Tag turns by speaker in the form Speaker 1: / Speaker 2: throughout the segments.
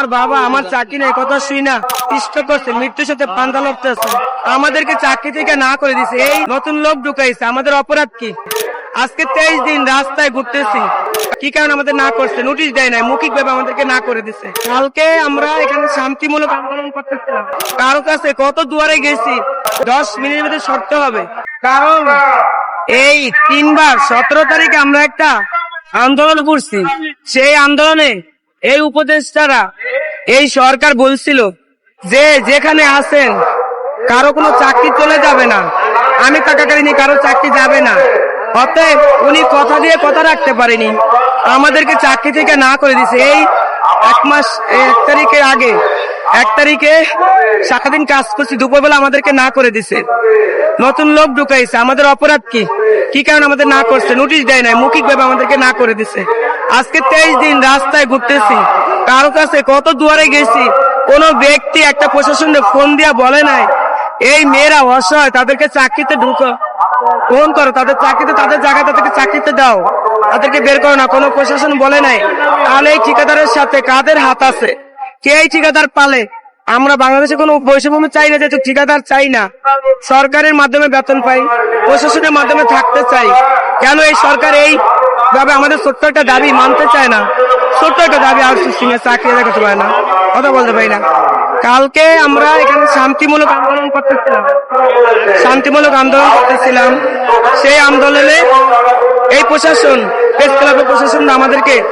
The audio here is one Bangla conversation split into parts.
Speaker 1: আমার বাবা আমার চাকরি নেই, কথা শুই না। ইষ্ট করছে, মৃত্যুর সাথে পান্তা লড়তেছে আমাদেরকে চাকরি থেকে না করে দিছে, এই নতুন লোক ঢুকাইছে, আমাদের অপরাধ কি? আজকে তেইশ দিন রাস্তায় ঘুরতেছি, কি কারণে আমাদের না করছে? নোটিশ দেয় নাই মৌখিক ভাবে আমাদেরকে না করে দিছে। কালকে আমরা এখানে শান্তিমূলক আন্দোলন করতেছিলাম। কারও কাছে কত দুয়ারে গেছি, দশ মিনিটের মধ্যে সরতে হবে। কারণ এই তিনবার সতেরো তারিখে আমরা একটা আন্দোলন করছি। সেই আন্দোলনে এই উপদেষ্টারা এই সরকার বলছিল যে যেখানে আছেন, কারও কোনো চাকরি চলে যাবে না। আমি টাকাকারি নিয়ে কারও চাকরি যাবে না। অতএব উনি কথা দিয়ে কথা রাখতে পারেনি। আমাদেরকে চাকরি থেকে না করে দিছে এই এক মাস এক তারিখের আগে, এক তারিখে সারাদিন কাজ করছি, দুপুরবেলা আমাদেরকে না করে দিছে নতুন লোক ঢুকাইছে। আমাদের অপরাধ কি? কি কারণ আমাদের না করছে? নোটিশ দেয় নাই। মৌখিক ভাবে আমাদেরকে না করে দিছে আজকে তেইশ দিন রাস্তায় ঘুরতেছি। কারও কাছে কত দুয়ারে গেছি, কোন ব্যক্তি একটা প্রশাসনের ফোন দিয়া বলে নাই। এই মেয়েরা অসহায়, তাদেরকে চাকরিতে ঢুকো। ফোন করো, তাদের চাকরিতে, তাদের জায়গায় তাদেরকে চাকরিতে দাও। তাদেরকে বের করো না, কোনো প্রশাসন বলে নাই। তাহলে এই ঠিকাদারের সাথে কাদের হাত আছে? কে এই ঠিকাদার পালে? আমরা বাংলাদেশে কোনো বৈষম্য চাই না, যেহেতু ঠিকাদার চাই না। সরকারের মাধ্যমে বেতন পাই, প্রশাসনের মাধ্যমে থাকতে চাই। কেন এই সরকার এই ভাবে আমাদের ছোট্ট একটা দাবি, মানতে চায় না। ছোট্ট একটা দাবি আউটসোর্সিং এর চাকরি দেখাতে পারে না। কথা বলতে পারি না। কালকে আমরা এখানে শান্তিমূলক আন্দোলন করতেছিলাম। শান্তিমূলক আন্দোলন করতেছিলাম। সেই আন্দোলনে এই প্রশাসন প্রেস ক্লাবের প্রশাসন আমাদেরকে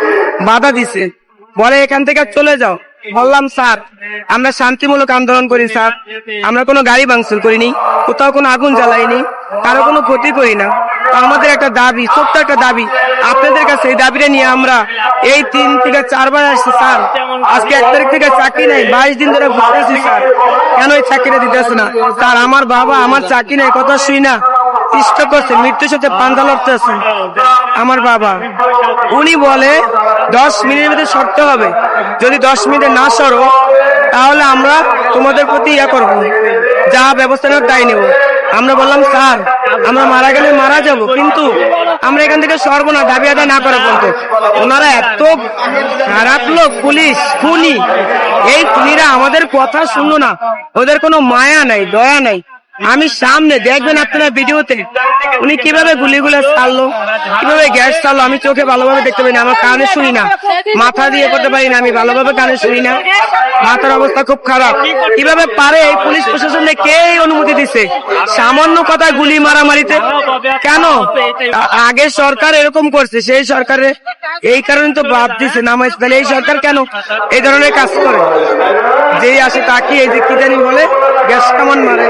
Speaker 1: বাধা দিছে। বলে, এখান থেকে চলে যাও। বললাম, স্যার, আমরা শান্তিমূলক আন্দোলন করি, স্যার। আমরা কোনো গাড়ি ভাঙচুর করিনি। কোথাও কোনো আগুন জ্বালাইনি। কারও কোনো ক্ষতি করি না। আমাদের একটা দাবি, ছোট্ট একটা দাবি। আপনাদের কাছে এই দাবিটা নিয়ে আমরা এই তিন থেকে চারবার আসছি, স্যার। আজকে এক তারিখ থেকে চাকরি নেই, বাইশ দিন ধরে ঘুরতেছি স্যার। কেন এই চাকরিটা দিতেছে না? স্যার, আমার বাবা আমার চাকরি নেই, কথা শুই না। ইষ্ট করছে, মৃত্যুর সাথে পান্তা লড়তেছে আমার বাবা, উনি বলে, দশ মিনিটের মধ্যে সরতে হবে। যদি দশ মিনিটে না সরো, তাহলে আমরা তোমাদের প্রতি ইয়া করব। যা ব্যবস্থা নেওয়ার তাই নেব। আমরা বললাম, স্যার, আমরা মারা গেলে মারা যাব, কিন্তু আমরা এখান থেকে সরবো না, দাবি আদায় না করা পর্যন্ত। ওনারা এত খারাপ লোক, পুলিশ, খুনি। এই খুনিরা আমাদের কথা শুনলো না। ওদের কোনো মায়া নাই, দয়া নাই। আমি সামনে দেখবেন আপনারা ভিডিওতে। উনি কীভাবে গুলিগুলো ছাড়লো, কীভাবে গ্যাস ছাড়লো, আমি চোখে ভালোভাবে দেখতে পারি না আমার কানে শুনি না। মাথা দিয়ে করতে পারি না, আমি ভালোভাবে কানে শুনি না। মাথার অবস্থা খুব খারাপ। কীভাবে পারে এই পুলিশ প্রশাসনে কে অনুমতি দিছে? সামান্য কথা গুলি মারামারিতে। কেন? আগে সরকার এরকম করছে, সেই সরকারে এই কারণে তো বাদ দিছে নামাজ তাহলে এই সরকার কেন এই ধরনের কাজ করে? যেই আসে তাকে এই যে কি জানি বলে গ্যাস কামান মারে।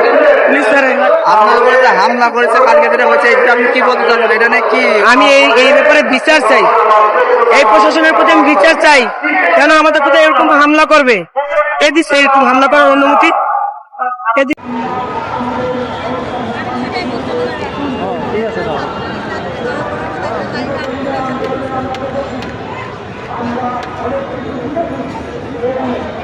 Speaker 1: পুলিশ স্যারে
Speaker 2: আপনার উপরে যে হামলা করেছে কালকে যেটা হয়েছে এটা আপনি কি বলতে চান? এটা নিয়ে কি
Speaker 1: আমি এই এই ব্যাপারে বিচার চাই। এই প্রশাসনের প্রতি আমি বিচার চাই। কেন আমাদের প্রতি এরকম হামলা করবে? এ দিচ্ছে এরকম হামলা করার অনুমতি। এ Thank you.